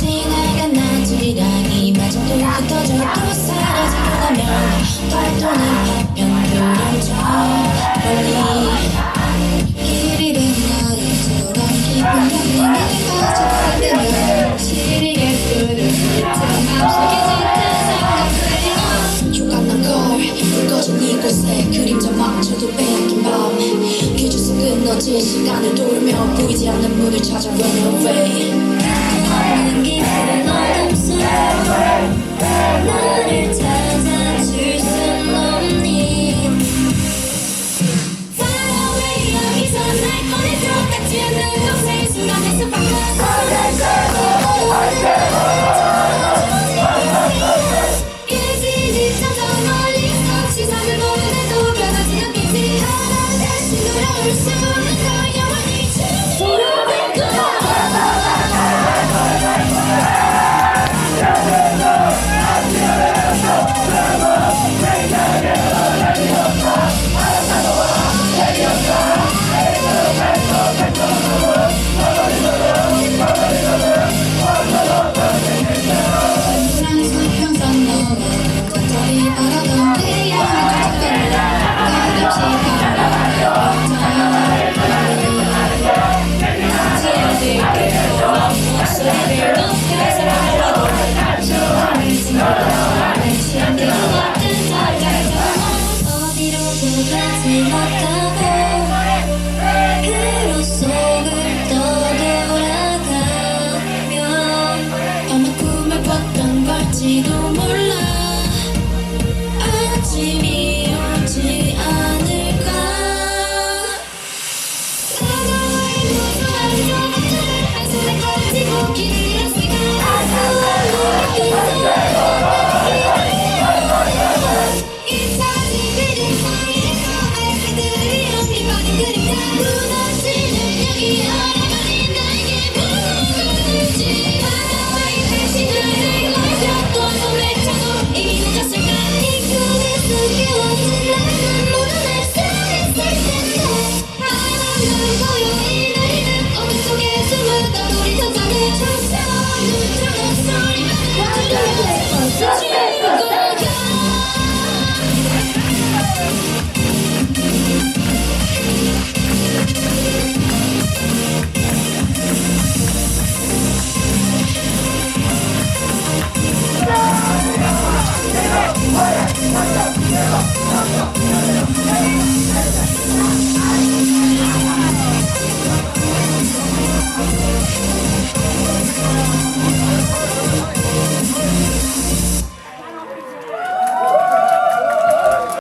지나간 나들이랑이 마저도 흩어져 또 사라지고 나면 활동은 너지 시간을 돌며 보이지 않는 문을 찾아 run away. 나는 어둠 keep